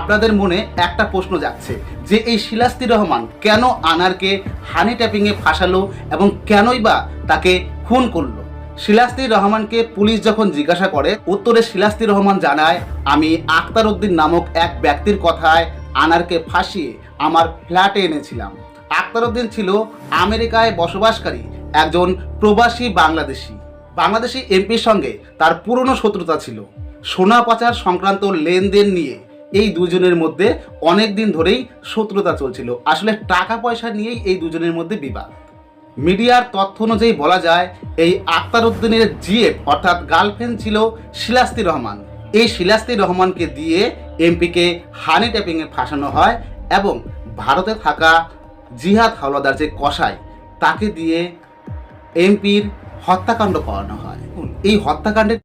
আপনাদের মনে একটা প্রশ্ন যাচ্ছে, যে এই শিলাস্তি রহমান কেন আনারকে হানি ট্যাপিংয়ে ফাঁসালো এবং কেনই বা তাকে খুন করল? শিলাস্তি রহমানকে পুলিশ যখন জিজ্ঞাসা করে, উত্তরে শিলাস্তি রহমান জানায়, আমি আক্তার উদ্দিন নামক এক ব্যক্তির কথায় আনারকে ফাঁসিয়ে আমার ফ্ল্যাটে এনেছিলাম। আক্তার উদ্দিন ছিল আমেরিকায় বসবাসকারী একজন প্রবাসী বাংলাদেশি। বাংলাদেশি এমপির সঙ্গে তার পুরনো শত্রুতা ছিল। সোনা পাচার সংক্রান্ত লেনদেন নিয়ে এই দুজনের মধ্যে অনেক দিন ধরেই শত্রুতা চলছিল। আসলে টাকা পয়সা নিয়েই এই দুজনের মধ্যে বিবাদ। মিডিয়ার তথ্য অনুযায়ী বলা যায়, এই আক্তার উদ্দিনের জিএফ, অর্থাৎ গার্লফ্রেন্ড ছিল শিলাস্তি রহমান। এই শিলাস্তি রহমানকে দিয়ে এমপিকে হানি ট্যাপিংয়ে ফাঁসানো হয় এবং ভারতে থাকা জিহাদ হাওলাদার যে কসাই, তাকে দিয়ে এমপির হত্যাকাণ্ড করানো হয়। এই হত্যাকাণ্ডের